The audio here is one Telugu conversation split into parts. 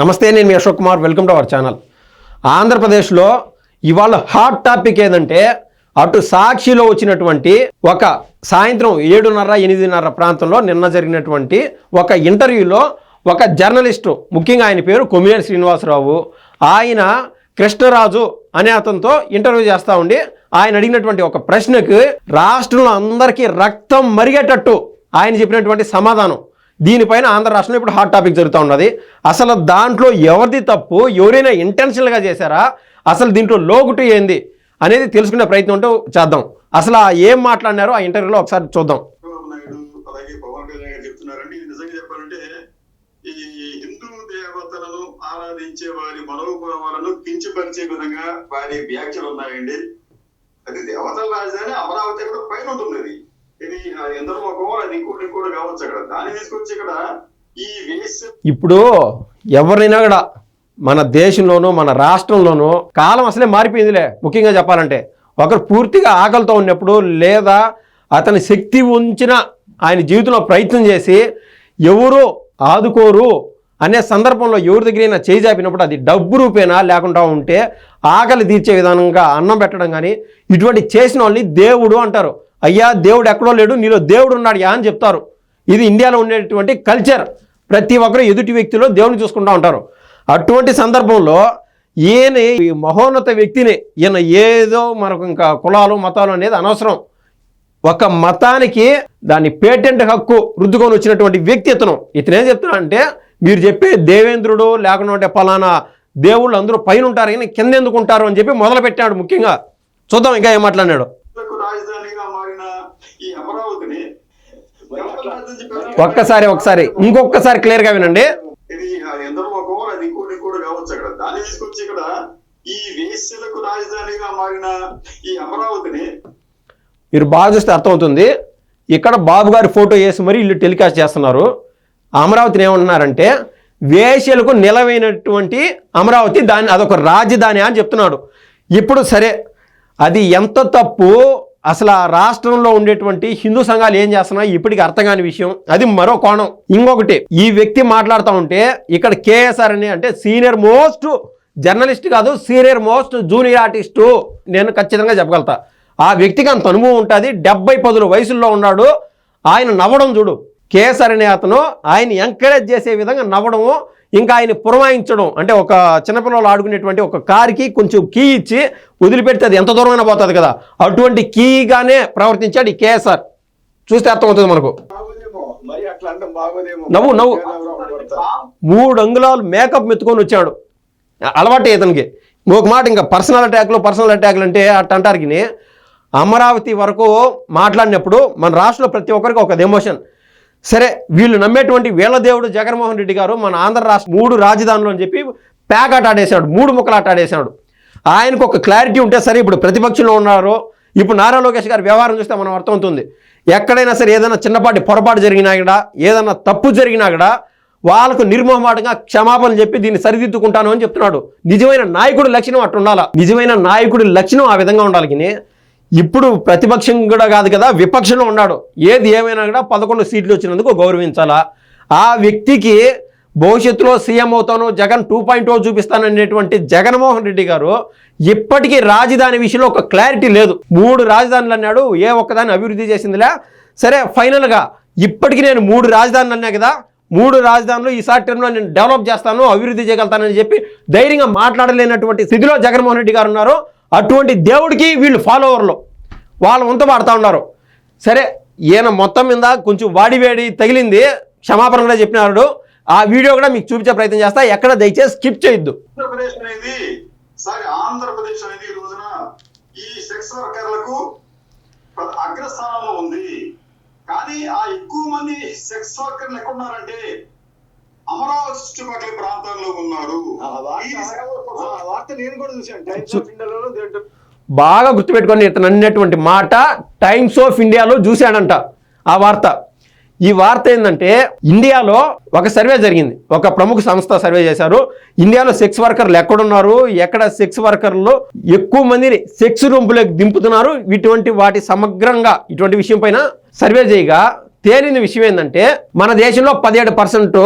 నమస్తే నేను మీ Ashok Kumar. Welcome to our channel. ఆంధ్రప్రదేశ్లో ఇవాళ హాట్ టాపిక్ ఏదంటే అటు సాక్షిలో వచ్చినటువంటి ఒక సాయంత్రం ఏడున్నర ఎనిమిదిన్నర ప్రాంతంలో నిన్న జరిగినటువంటి ఒక ఇంటర్వ్యూలో ఒక జర్నలిస్టు ముఖ్యంగా ఆయన పేరు కొమ్మినేని శ్రీనివాసరావు. ఆయన కృష్ణరాజు అనే అతనితో ఇంటర్వ్యూ చేస్తూ ఉండి ఆయన అడిగినటువంటి ఒక ప్రశ్నకు రాష్ట్రంలో అందరికీ రక్తం మరిగేటట్టు ఆయన చెప్పినటువంటి సమాధానం. దీనిపైన ఆంధ్ర రాష్ట్రంలో ఇప్పుడు హాట్ టాపిక్ జరుగుతూ ఉన్నది. అసలు దాంట్లో ఎవరిది తప్పు? ఎవరైనా ఇంటెన్షనల్గా చేశారా? అసలు దీంట్లో లోగుటు ఏంది? అనేది తెలుసుకునే ప్రయత్నం ఉంటూ చేద్దాం. అసలు ఆ ఏం మాట్లాడినారో ఆ ఇంటర్వ్యూలో ఒకసారి చూద్దాం. అలాగే పవన్ కళ్యాణ్ గారు చెప్తున్నారండి. నిజంగా చెప్పాలంటే ఈ హిందూ దేవతలను ఆరాధించే వారి మనోభావాలను కించపరిచే విధంగా వారి వ్యాఖ్యలు ఉన్నాయండి. అది దేవతల రాజధాని అమరావతి కూడా పైన ఉంటుంది అది ఇది ఎందరో ఒక అది అక్కడ దాన్ని తీసుకొచ్చి ఇక్కడ ఈ ఇప్పుడు ఎవరినైనా కూడా మన దేశంలోనూ మన రాష్ట్రంలోనూ కాలం అసలే మారిపోయిందిలే. ముఖ్యంగా చెప్పాలంటే ఒకరు పూర్తిగా ఆకలితో ఉన్నప్పుడు లేదా అతని శక్తి ఉంచిన ఆయన జీవితంలో ప్రయత్నం చేసి ఎవరు ఆదుకోరు అనే సందర్భంలో ఎవరి దగ్గరైనా చేయి చాపినప్పుడు అది డబ్బు రూపేనా లేకుండా ఉంటే ఆకలి తీర్చే విధానంగా అన్నం పెట్టడం కానీ ఇటువంటి చేసిన వాళ్ళని దేవుడు అంటారు. అయ్యా దేవుడు ఎక్కడో లేడు నీలో దేవుడు ఉన్నాడు యా అని చెప్తారు. ఇది ఇండియాలో ఉండేటువంటి కల్చర్. ప్రతి ఒక్కరు ఎదుటి వ్యక్తిలో దేవుని చూసుకుంటూ ఉంటారు. అటువంటి సందర్భంలో ఈయన ఈ మహోన్నత వ్యక్తిని ఈయన ఏదో మనకు ఇంకా కులాలు మతాలు అనేది అనవసరం. ఒక మతానికి దాని పేటెంట్ హక్కు రుద్దుకొని వచ్చినటువంటి వ్యక్తి ఇతను. ఇతను ఏం చెప్తున్నా అంటే మీరు చెప్పే దేవేంద్రుడు లేకుండా పలానా దేవుళ్ళు అందరూ పైన ఉంటారు కానీ కింద ఎందుకు ఉంటారు అని చెప్పి మొదలుపెట్టాడు ముఖ్యంగా. చూద్దాం ఇంకా ఏం మాట్లాడినాడు కు రాజధానిగా మారిన ఈ అమరావతిని దేవతల రాజధాని చెప్పారు. ఒక్కసారి ఒకసారి ఇంకొకసారి క్లియర్గా వినండి. ఇది ఎందరో ఒక అది ఇంకోటి ఇంకోటి కావచ్చు అక్కడ. దాన్ని తీసుకొచ్చి ఇక్కడ ఈ వేశ్యలకు రాజధానిగా మారిన ఈ అమరావతిని మీరు బాగా చూస్తే అర్థమవుతుంది. ఇక్కడ బాబు గారి ఫోటో వేసి మరి ఇల్లు టెలికాస్ట్ చేస్తున్నారు. అమరావతిని ఏమంటున్నారంటే వేశ్యలకు నిలవైనటువంటి అమరావతి దాన్ని అదొక రాజధాని అని చెప్తున్నాడు. ఇప్పుడు సరే అది ఎంత తప్పు? అసలు ఆ రాష్ట్రంలో ఉండేటువంటి హిందూ సంఘాలు ఏం చేస్తున్నాయి? ఇప్పటికి అర్థం కాని విషయం. అది మరో కోణం. ఇంకొకటి ఈ వ్యక్తి మాట్లాడుతూ ఉంటే ఇక్కడ కేఎస్ఆర్ అని అంటే సీనియర్ మోస్ట్ జర్నలిస్ట్ కాదు సీనియర్ మోస్ట్ జూనియర్ ఆర్టిస్టు. నేను ఖచ్చితంగా చెప్పగలుగుతా. ఆ వ్యక్తికి అంత అనుభవం ఉంటుంది. డెబ్బై పదుల వయసుల్లో ఉన్నాడు. ఆయన నవ్వడం చూడు. కేఎస్ఆర్ అనే అతను ఆయన ఎంకరేజ్ చేసే విధంగా నవ్వడము ఇంకా ఆయన పురమాయించడం అంటే ఒక చిన్నపిల్లలు ఆడుకునేటువంటి ఒక కార్కి కొంచెం కీ ఇచ్చి వదిలిపెడితే అది ఎంత దూరమైనా పోతుంది కదా. అటువంటి కీగానే ప్రవర్తించాడు ఈ కేఎస్ఆర్. చూస్తే అర్థమవుతుంది మనకు. నవ్వు, నవ్వు. మూడు అంగుళాలు మేకప్ మెత్తుకొని వచ్చాడు. అలవాటే ఇతనికి. ఒక మాట ఇంకా పర్సనల్ అటాక్లు పర్సనల్ అటాక్లు అంటే అట్ట అంటారు కానీ అమరావతి వరకు మాట్లాడినప్పుడు మన రాష్ట్రంలో ప్రతి ఒక్కరికి ఒక ఎమోషన్ సరే వీళ్ళు నమ్మేటువంటి వీళ్ళ దేవుడు జగన్మోహన్ రెడ్డి గారు మన ఆంధ్ర రాష్ట్ర మూడు రాజధానులు అని చెప్పి ప్యాకాట ఆడేశాడు మూడు ముక్కలాట ఆడేశాడు ఆయనకు ఒక క్లారిటీ ఉంటే సరే ఇప్పుడు ప్రతిపక్షంలో ఉన్నారు ఇప్పుడు నారా లోకేష్ గారి వ్యవహారం చూస్తే మనం అర్థమవుతుంది. ఎక్కడైనా సరే ఏదైనా చిన్నపాటి పొరపాటు జరిగినా కూడా ఏదైనా తప్పు జరిగినా కూడా వాళ్ళకు నిర్మోహమాటంగా క్షమాపణ చెప్పి దీన్ని సరిదిద్దుకుంటాను అని చెప్తున్నాడు. నిజమైన నాయకుడి లక్షణం అట్టు ఉండాలా నిజమైన నాయకుడి లక్షణం ఆ విధంగా ఉండాలి కానీ ఇప్పుడు ప్రతిపక్షం కూడా కాదు కదా విపక్షంలో ఉన్నాడు. ఏది ఏమైనా కూడా పదకొండు సీట్లు వచ్చినందుకు గౌరవించాలా? ఆ వ్యక్తికి భవిష్యత్తులో సీఎం అవుతాను జగన్ టూ పాయింట్ ఓ చూపిస్తాననేటువంటి జగన్మోహన్ రెడ్డి గారు ఇప్పటికీ రాజధాని విషయంలో ఒక క్లారిటీ లేదు. మూడు రాజధానులు అన్నాడు ఏ ఒక్కదాన్ని అభివృద్ధి చేసిందిలే. సరే ఫైనల్గా ఇప్పటికీ నేను మూడు రాజధానులు అన్నా కదా మూడు రాజధానులు ఈసారి టర్మ్లో నేను డెవలప్ చేస్తాను అభివృద్ధి చేయగలుగుతానని చెప్పి ధైర్యంగా మాట్లాడలేనటువంటి స్థితిలో జగన్మోహన్ రెడ్డి గారు ఉన్నారు. అటువంటి దేవుడికి వీళ్ళు ఫాలోవర్లు వాళ్ళు వంత పాడుతూ ఉన్నారు. సరే ఈయన మొత్తం మీద కొంచెం వాడి వేడి తగిలింది. క్షమాపణ కూడా చెప్పినారు ఆ వీడియో కూడా మీకు చూపించే ప్రయత్నం చేస్తా. ఎక్కడ దయచేసి స్కిప్ చేయొద్దు. ఆంధ్రప్రదేశ్ అనేది సారీ ఆంధ్రప్రదేశ్ అనేది ఈ రోజున ఈ సెక్స్ వర్కర్లకు ప్ర- అగ్రస్థానంలో ఉంది. కానీ ఆ ఎక్కువ మంది సెక్స్ వర్కర్లు ఎక్కడున్నారంటే అమరావతి చుట్టుపక్కల ప్రాంతాల్లో ఉన్నారు బాగా గుర్తుపెట్టుకొని ఇతను అన్నటువంటి మాట టైమ్స్ ఆఫ్ ఇండియాలో చూశాడంట ఆ వార్త. ఈ వార్త ఏంటంటే ఇండియాలో ఒక సర్వే జరిగింది. ఒక ప్రముఖ సంస్థ సర్వే చేశారు. ఇండియాలో సెక్స్ వర్కర్లు ఎక్కడున్నారు? ఎక్కడ సెక్స్ వర్కర్లు? ఎక్కువ మందిని సెక్స్ రూంపులోకి దింపుతున్నారు. ఇటువంటి వాటి సమగ్రంగా ఇటువంటి విషయం పైన సర్వే చేయగా తేలిన విషయం ఏంటంటే మన దేశంలో పదిహేడు పర్సెంట్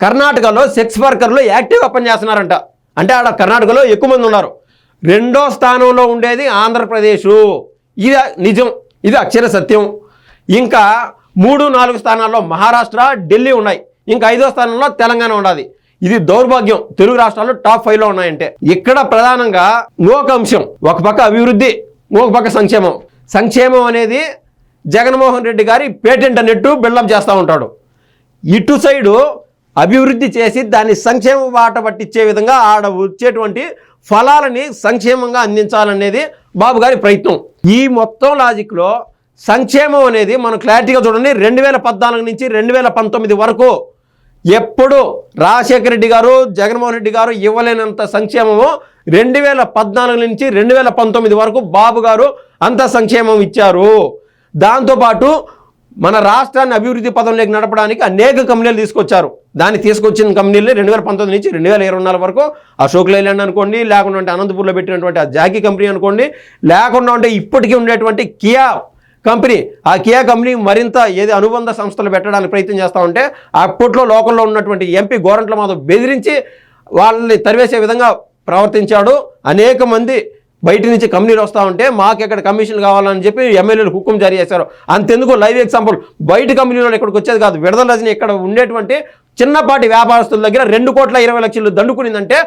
కర్ణాటకలో సెక్స్ వర్కర్లు యాక్టివ్గా పనిచేస్తున్నారంట. అంటే ఆడ కర్ణాటకలో ఎక్కువ మంది ఉన్నారు. రెండో స్థానంలో ఉండేది ఆంధ్రప్రదేశ్. ఇది నిజం ఇది అక్షర సత్యం. ఇంకా మూడు నాలుగు స్థానాల్లో మహారాష్ట్ర ఢిల్లీ ఉన్నాయి. ఇంకా ఐదో స్థానంలో తెలంగాణ ఉండాలి ఇది దౌర్భాగ్యం. తెలుగు రాష్ట్రాలు టాప్ ఫైవ్లో ఉన్నాయంటే. ఇక్కడ ప్రధానంగా ఇంకొక అంశం ఒక పక్క అభివృద్ధి ఇంకొక పక్క సంక్షేమం. సంక్షేమం అనేది జగన్మోహన్ రెడ్డి గారి పేటెంట్ అన్నట్టు బిల్డప్ చేస్తూ ఉంటాడు. ఇటు సైడు అభివృద్ధి చేసి దాన్ని సంక్షేమ బాట పట్టించే విధంగా ఆడ వచ్చేటువంటి ఫలాలని సంక్షేమంగా అందించాలనేది బాబు గారి ప్రయత్నం. ఈ మొత్తం లాజిక్లో సంక్షేమం అనేది మనం క్లారిటీగా చూడండి రెండు వేల పద్నాలుగు నుంచి రెండు వేల పంతొమ్మిది వరకు ఎప్పుడు రాజశేఖర రెడ్డి గారు జగన్మోహన్ రెడ్డి గారు ఇవ్వలేనంత సంక్షేమము రెండు వేల పద్నాలుగు నుంచి రెండు వేల పంతొమ్మిది వరకు బాబు గారు అంత సంక్షేమం ఇచ్చారు. దాంతోపాటు మన రాష్ట్రాన్ని అభివృద్ధి పదంలోకి నడపడానికి అనేక కంపెనీలు తీసుకొచ్చారు. దాన్ని తీసుకొచ్చిన కంపెనీలు రెండు వేల పంతొమ్మిది నుంచి రెండు వేల ఇరవై నాలుగు వరకు అశోక్ లైలాండ్ అనుకోండి లేకుండా ఉంటే అనంతపూర్లో పెట్టినటువంటి ఆ జాకీ కంపెనీ అనుకోండి లేకుండా ఉంటే ఇప్పటికీ ఉండేటువంటి కియా కంపెనీ. ఆ కియా కంపెనీ మరింత ఏది అనుబంధ సంస్థలు పెట్టడానికి ప్రయత్నం చేస్తూ ఉంటే అప్పట్లో లోకంలో ఉన్నటువంటి ఎంపీ గోరంట్ల మాధవ్ బెదిరించి వాళ్ళని తరివేసే విధంగా ప్రవర్తించాడు. అనేక మంది బయట నుంచి కంపెనీలు వస్తూ ఉంటే మాకు ఎక్కడ కమిషన్ కావాలని చెప్పి ఎమ్మెల్యేలు హుకుం జారీ చేశారు. అంతెందుకు లైవ్ ఎగ్జాంపుల్ బయట కంపెనీలో ఇక్కడికి వచ్చేది కాదు. విడదల రజని ఇక్కడ ఉండేటువంటి చిన్నపాటి వ్యాపారస్తుల దగ్గర రెండు కోట్ల ఇరవై లక్షలు దండుకునిందంటే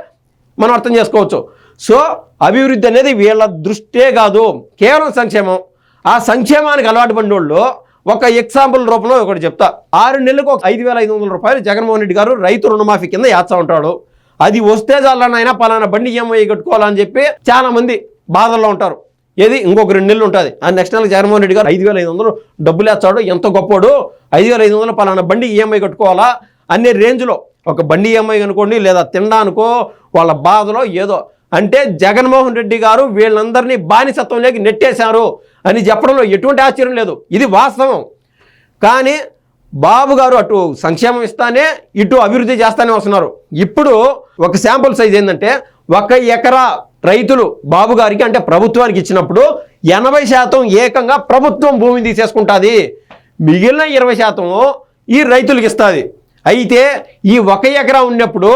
మనం అర్థం చేసుకోవచ్చు. సో అభివృద్ధి అనేది వీళ్ళ దృష్టే కాదు. కేవలం సంక్షేమం. ఆ సంక్షేమానికి అలవాటు పడిన వాళ్ళు ఒక ఎగ్జాంపుల్ రూపంలో ఒకటి చెప్తా. ఆరు నెలలకు ఒక ఐదు వేల ఐదు వందల రూపాయలు జగన్మోహన్ రెడ్డి గారు రైతు రుణమాఫీ కింద యాత్ర ఉంటాడు. అది వస్తే చాలనైనా పలానా బండి ఈఎంఐ కట్టుకోవాలని చెప్పి చాలా మంది బాధల్లో ఉంటారు. ఏది? ఇంకొక రెండు నెలలు ఉంటుంది. ఆ నెక్స్ట్ నెల జగన్మోహన్ రెడ్డి గారు ఐదు వేల ఐదు వందలు డబ్బులు వేస్తాడు. ఎంత గొప్పడు ఐదు వేల ఐదు వందలు పలానా బండి ఈఎంఐ కట్టుకోవాలా? అనే రేంజ్లో ఒక బండి ఈఎంఐ అనుకోండి లేదా తినడానికో వాళ్ళ బాధలో ఏదో. అంటే జగన్మోహన్ రెడ్డి గారు వీళ్ళందరినీ బానిసత్వంలోకి నెట్టేశారు అని చెప్పడంలో ఎటువంటి ఆశ్చర్యం లేదు. ఇది వాస్తవం. కానీ బాబు గారు అటు సంక్షేమం ఇస్తానే ఇటు అభివృద్ధి చేస్తానే వస్తున్నారు. ఇప్పుడు ఒక శాంపుల్ సైజ్ ఏంటంటే ఒక ఎకరా రైతులు బాబు గారికి అంటే ప్రభుత్వానికి ఇచ్చినప్పుడు ఎనభై శాతం ఏకంగా ప్రభుత్వం భూమిని తీసేసుకుంటుంది. మిగిలిన ఇరవై శాతము ఈ రైతులకు ఇస్తుంది. అయితే ఈ ఒక ఎకరా ఉన్నప్పుడు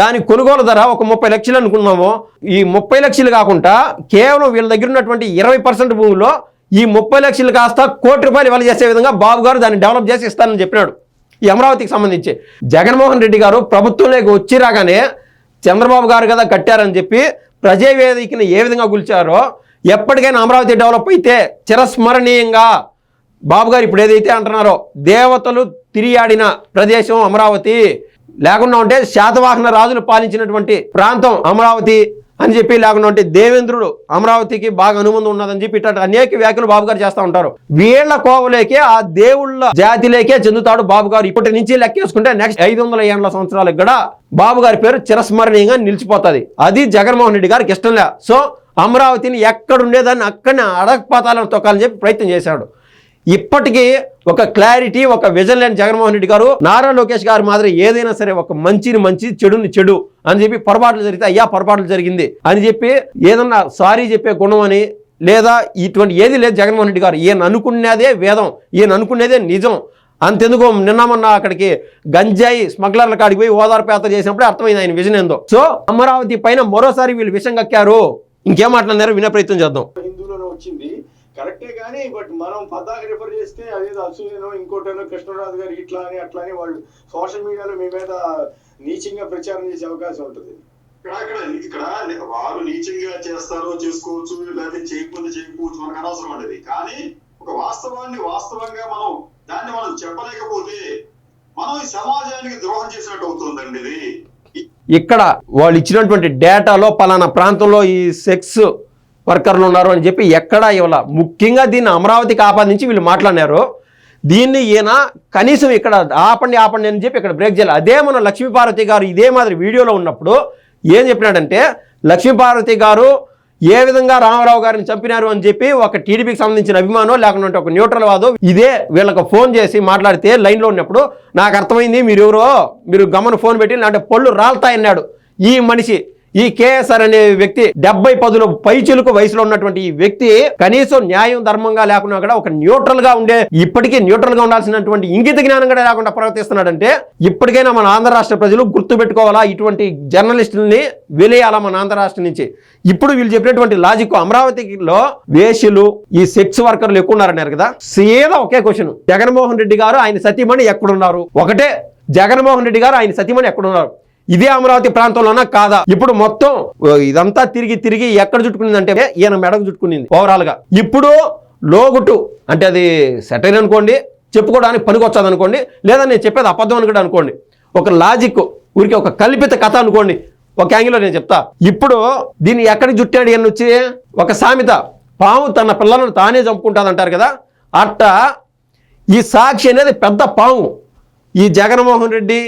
దాని కొనుగోలు ధర ఒక ముప్పై లక్షలు అనుకున్నాము. ఈ ముప్పై లక్షలు కాకుండా కేవలం వీళ్ళ దగ్గర ఉన్నటువంటి ఇరవై పర్సెంట్ భూమిలో ఈ ముప్పై లక్షలు కాస్త కోటి రూపాయలు ఇవ్వాలి చేసే విధంగా బాబు గారు దాన్ని డెవలప్ చేసి ఇస్తానని చెప్పినాడు. ఈ అమరావతికి సంబంధించి. జగన్మోహన్ రెడ్డి గారు ప్రభుత్వంలోకి వచ్చి రాగానే చంద్రబాబు గారు కదా కట్టారని చెప్పి ప్రజావేదికని ఏ విధంగా గుల్చారో ఎప్పటికైనా అమరావతి డెవలప్ అయితే చిరస్మరణీయంగా బాబు గారు ఇప్పుడు ఏదైతే అంటున్నారో దేవతలు తిరియాడిన ప్రదేశం అమరావతి. లేకుండా ఉంటే శాతవాహన రాజులు పాలించినటువంటి ప్రాంతం అమరావతి. అని చెప్పి లేకుండా ఉంటే దేవేంద్రుడు అమరావతికి బాగా అనుబంధం ఉన్నదని చెప్పి ఇట్లా అనేక వ్యాఖ్యలు బాబు గారు చేస్తూ ఉంటారు. వీళ్ళ కోవలేకే ఆ దేవుళ్ళ జాతిలేకే చెందుతాడు బాబు గారు. ఇప్పటి నుంచి లెక్కేసుకుంటే నెక్స్ట్ ఐదు వందల ఏళ్ళ సంవత్సరాలకు కూడా బాబు గారి పేరు చిరస్మరణీయంగా నిలిచిపోతుంది. అది జగన్మోహన్ రెడ్డి గారికి ఇష్టం లే. సో అమరావతిని ఎక్కడుండేదాన్ని అక్కడనే అడగపాతాలను తొక్కాలని చెప్పి ప్రయత్నం చేశాడు. ఇప్పటికీ ఒక క్లారిటీ ఒక విజన్ లేని జగన్మోహన్ రెడ్డి గారు నారా లోకేష్ గారు మాదిరి ఏదైనా సరే ఒక మంచిని మంచి చెడుని చెడు అని చెప్పి పొరపాట్లు జరిగితే అయ్యా పొరపాట్లు జరిగింది అని చెప్పి ఏదన్నా సారీ చెప్పే గుణం అని లేదా ఇటువంటి ఏది లేదు జగన్మోహన్ రెడ్డి గారు. ఈయన అనుకునేదే వేదం ఈయన అనుకునేదే నిజం. అంతెందుకు నిన్న మొన్న అక్కడికి గంజాయి స్మగ్లర్ల కాడికి పోయి ఓదార్పు యాత్ర చేసినప్పుడే అర్థమైంది ఆయన విజన్ ఏందో. సో అమరావతి పైన మరోసారి వీళ్ళు విషం కక్కారు. ఇంకేం మాట్లాడినారో వినే ప్రయత్నం చేద్దాం. వచ్చింది. కరెక్టే కానీ బట్ మనం పద్దాకి రిఫర్ చేస్తే అదేదో అసూయనో ఇంకోటనో కృష్ణరాజు గారు ఇట్లా అని అట్లా అని వాళ్ళు సోషల్ మీడియాలో మీ మీద నీచంగా ప్రచారం చేసే అవకాశం ఉంటుంది. ఇక్కడ ఇక్కడ వారు నీచంగా చేస్తారో చేసుకోవచ్చు లేకపోతే చేయకపోతే చేయకపోవచ్చు మనకు అనవసరం ఉండేది కానీ ఒక వాస్తవాన్ని వాస్తవంగా మనం దాన్ని మనం చెప్పలేకపోతే మనం ఈ సమాజానికి ద్రోహం చేసినట్టు అవుతుందండి ఇది. ఇక్కడ వాళ్ళు ఇచ్చినటువంటి డేటాలో పలానా ప్రాంతంలో ఈ సెక్స్ వర్కర్లు ఉన్నారు అని చెప్పి ఎక్కడా ఇవ్వాల. ముఖ్యంగా దీన్ని అమరావతికి ఆపాదించి వీళ్ళు మాట్లాడినారు. దీన్ని ఈయన కనీసం ఇక్కడ ఆపండి ఆపండి అని చెప్పి ఇక్కడ బ్రేక్ చేయాలి. అదే మన లక్ష్మీపార్వతి గారు ఇదే మాదిరి వీడియోలో ఉన్నప్పుడు ఏం చెప్పినాడంటే లక్ష్మీపార్వతి గారు ఏ విధంగా రామారావు గారిని చంపినారు అని చెప్పి ఒక టీడీపీకి సంబంధించిన అభిమానం లేకుంటే ఒక న్యూట్రల్ వాదో ఇదే వీళ్ళకి ఫోన్ చేసి మాట్లాడితే లైన్లో ఉన్నప్పుడు నాకు అర్థమైంది మీరు ఎవరో మీరు గమన ఫోన్ పెట్టి అంటే పళ్ళు రాలుతాయన్నాడు ఈ మనిషి. ఈ కేఎస్ఆర్ అనే వ్యక్తి డెబ్బై పదుల పైచులకు వయసులో ఉన్నటువంటి ఈ వ్యక్తి కనీసం న్యాయం ధర్మంగా లేకుండా కూడా ఒక న్యూట్రల్గా ఉండే ఇప్పటికీ న్యూట్రల్గా ఉండాల్సినటువంటి ఇంగిత జ్ఞానం కూడా లేకుండా ప్రవర్తిస్తున్నాడంటే ఇప్పటికైనా మన ఆంధ్ర రాష్ట్ర ప్రజలు గుర్తు పెట్టుకోవాలా ఇటువంటి జర్నలిస్టుల్ని వెలేయాలా మన ఆంధ్ర రాష్ట్రం నుంచి? ఇప్పుడు వీళ్ళు చెప్పినటువంటి లాజిక్ అమరావతిలో వేషులు ఈ సెక్స్ వర్కర్లు ఎక్కువ ఉన్నారన్నారు కదా? సీదా ఒకే క్వశ్చన్ జగన్మోహన్ రెడ్డి గారు ఆయన సతీమణి ఎక్కడున్నారు? ఒకటే జగన్మోహన్ రెడ్డి గారు ఆయన సతీమణి ఎక్కడున్నారు? ఇదే అమరావతి ప్రాంతంలోనా కాదా? ఇప్పుడు మొత్తం ఇదంతా తిరిగి తిరిగి ఎక్కడ చుట్టుకునిందంటే ఈయన మెడకు చుట్టుకునింది ఓవరాల్గా ఇప్పుడు లోగుటు అంటే అది సెటైర్ అనుకోండి చెప్పుకోవడానికి పనికొచ్చదు అనుకోండి లేదా నేను చెప్పేది అబద్ధం అనుకోండి కూడా అనుకోండి. ఒక లాజిక్ ఊరికి ఒక కల్పిత కథ అనుకోండి ఒక యాంగిల్లో నేను చెప్తా. ఇప్పుడు దీన్ని ఎక్కడికి చుట్టాడు అని వచ్చి? ఒక సామెత పాము తన పిల్లలను తానే చంపుకుంటుంది అంటారు కదా అట్ట ఈ సాక్షి అనేది పెద్ద పాము. ఈ జగన్మోహన్ రెడ్డి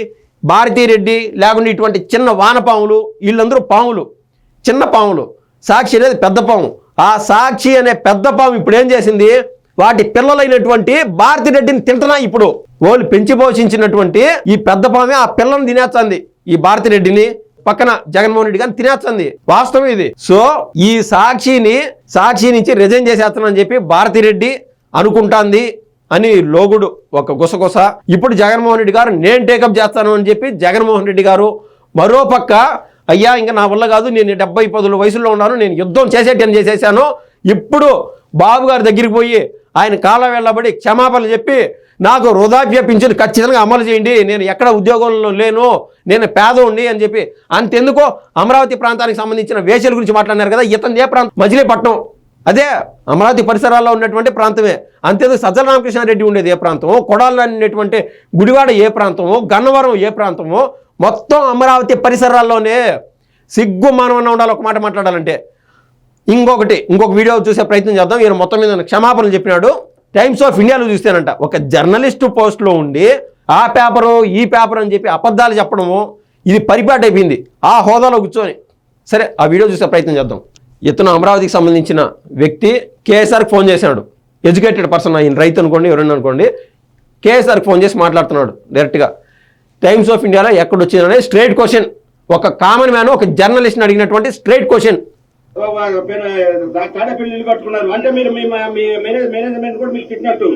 భారతీరెడ్డి లేకుండా ఇటువంటి చిన్న వానపాములు వీళ్ళందరూ పాములు చిన్న పాములు. సాక్షి అనేది పెద్ద పాము. ఆ సాక్షి అనే పెద్ద పాము ఇప్పుడు ఏం చేసింది? వాటి పిల్లలైనటువంటి భారతిరెడ్డిని తింటున్నా ఇప్పుడు. వాళ్ళు పెంచి పోషించినటువంటి ఈ పెద్ద పామే ఆ పిల్లని తినేస్తుంది. ఈ భారతిరెడ్డిని పక్కన జగన్మోహన్ రెడ్డి గారిని తినేస్తుంది. వాస్తవం ఇది. సో ఈ సాక్షిని సాక్షి నుంచి రిజైన్ చేసేస్తానని చెప్పి భారతిరెడ్డి అనుకుంటాంది. అని లోగుడు ఒక గుసగుస ఇప్పుడు జగన్మోహన్ రెడ్డి గారు నేను టేకప్ చేస్తాను అని చెప్పి జగన్మోహన్ రెడ్డి గారు మరో పక్క అయ్యా ఇంకా నా వల్ల కాదు నేను డెబ్బై పదుల వయసులో ఉన్నాను నేను యుద్ధం చేసేటని చేసేసాను. ఇప్పుడు బాబు గారి దగ్గరికి పోయి ఆయన కాలం వెళ్ళబడి క్షమాపణలు చెప్పి నాకు వృధాప్య పింఛను ఖచ్చితంగా అమలు చేయండి నేను ఎక్కడ ఉద్యోగంలో లేను నేను పేదోండి అని చెప్పి అంతెందుకో అమరావతి ప్రాంతానికి సంబంధించిన వేషల గురించి మాట్లాడినారు కదా ఇతను ఏ ప్రాంతం మజిలీపట్నం అదే అమరావతి పరిసరాల్లో ఉన్నటువంటి ప్రాంతమే. అంతేదో సజ్జల రామకృష్ణారెడ్డి ఉండేది ఏ ప్రాంతమో కొడాలి అనేటువంటి గుడివాడ ఏ ప్రాంతమో గన్నవరం ఏ ప్రాంతమో మొత్తం అమరావతి పరిసరాల్లోనే సిగ్గు మానవన్న ఉండాలి ఒక మాట మాట్లాడాలంటే. ఇంకొకటి ఇంకొక వీడియో చూసే ప్రయత్నం చేద్దాం. ఈయన మొత్తం మీద క్షమాపణలు చెప్పినాడు. టైమ్స్ ఆఫ్ ఇండియాలో చూస్తేనంట. ఒక జర్నలిస్టు పోస్ట్లో ఉండి ఆ పేపరు ఈ పేపర్ అని చెప్పి అబద్ధాలు చెప్పడము ఇది పరిపాటు అయిపోయింది ఆ హోదాలో కూర్చొని. సరే ఆ వీడియో చూసే ప్రయత్నం చేద్దాం. ఇతను అమరావతికి సంబంధించిన వ్యక్తి కేఎస్ఆర్కి ఫోన్ చేశాడు. ఎడ్యుకేటెడ్ పర్సన్ ఆయన రైతు అనుకోండి ఎవరైనా అనుకోండి కేఎస్ఆర్కి ఫోన్ చేసి మాట్లాడుతున్నాడు డైరెక్ట్గా. టైమ్స్ ఆఫ్ ఇండియాలో ఎక్కడ వచ్చిందనే స్ట్రైట్ క్వశ్చన్. ఒక కామన్ మ్యాన్ ఒక జర్నలిస్ట్ని అడిగినటువంటి స్ట్రైట్ క్వశ్చన్. తాడేపల్లి ఇల్లు కట్టుకున్నారు. అంటే మీరు మీ మీ మేనేజ్ మేనేజ్మెంట్ కూడా మీకు తిట్టినట్టు.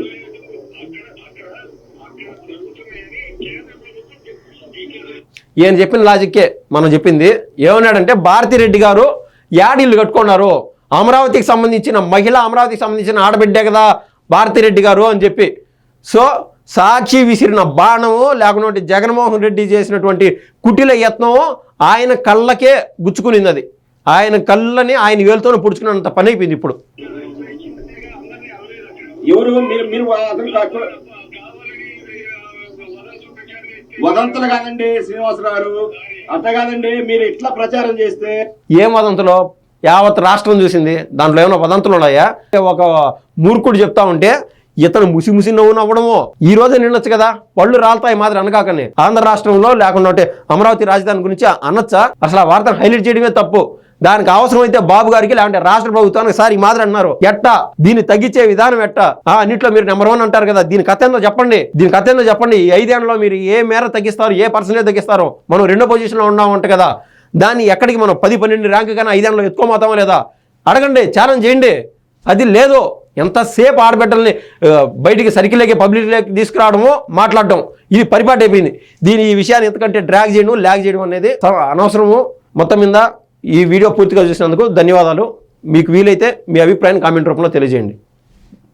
ఈయన చెప్పిన లాజిక్కే మనం చెప్పింది ఏమన్నాడంటే భారతిరెడ్డి గారు యాడిల్లు కట్టుకున్నారు. అమరావతికి సంబంధించిన మహిళ అమరావతికి సంబంధించిన ఆడబిడ్డే కదా భారతిరెడ్డి గారు అని చెప్పి. సో సాక్షి విసిరిన బాణము లేకుంటే జగన్మోహన్ రెడ్డి చేసినటువంటి కుటిల యత్నము ఆయన కళ్ళకే గుచ్చుకునింది అది. ఆయన కళ్ళని ఆయన వేలుతోనే పుడుచుకున్నంత పని అయిపోయింది ఇప్పుడు. ఎవరు? మీరు మీరు వదంతులు కాదండి శ్రీనివాసరావు గారు. కాదండి మీరు ఇట్లా ప్రచారం చేస్తే? ఏం వదంతులో? యావత్ రాష్ట్రం చూసింది. దాంట్లో ఏమైనా వదంతులు ఉన్నాయా? ఒక మూర్ఖుడు చెప్తా ఉంటే ఇతను ముసి ముసి నవ్వు నవ్వడము. ఈ రోజే నిండొచ్చు కదా. పళ్ళు రాలతాయి మాదిరి అనకాకని ఆంధ్ర రాష్ట్రంలో లేకుండా ఉంటే అమరావతి రాజధాని గురించి అనొచ్చా? అసలు ఆ వార్తను హైలైట్ చేయడమే తప్పు. దానికి అవసరం అయితే బాబు గారికి లేకుంటే రాష్ట్ర ప్రభుత్వానికి సార్ ఈ మాదిరి అన్నారు. ఎట్టా? దీన్ని తగ్గించే విధానం ఎట్టా? ఆ అన్నిట్లో మీరు నెంబర్ వన్ అంటారు కదా. దీని కథ చెప్పండి. దీని కథ చెప్పండి. ఈ ఐదేళ్ళలో మీరు ఏ మేర తగ్గిస్తారు ఏ పర్సెంటేజ్ తగ్గిస్తారు? మనం రెండో పొజిషన్లో ఉన్నామంట కదా. దాన్ని ఎక్కడికి మనం పది పన్నెండు ర్యాంకు కానీ ఐదేళ్ళలో ఎత్తుకోమోతామా లేదా? అడగండి ఛాలెంజ్ చేయండి. అది లేదు. ఎంతసేపు ఆడబిడ్డల్ని బయటికి సర్కిల్లోకి పబ్లిక్లోకి తీసుకురావడము మాట్లాడడం ఇది పరిపాటి అయిపోయింది. దీని ఈ విషయాన్ని ఎంతకంటే డ్రాగ్ చేయడం ల్యాగ్ చేయడం అనేది అనవసరము. మొత్తం మీద ఈ వీడియో పూర్తిగా చూసినందుకు ధన్యవాదాలు. మీకు వీలైతే మీ అభిప్రాయాన్ని కామెంట్ రూపంలో తెలియజేయండి.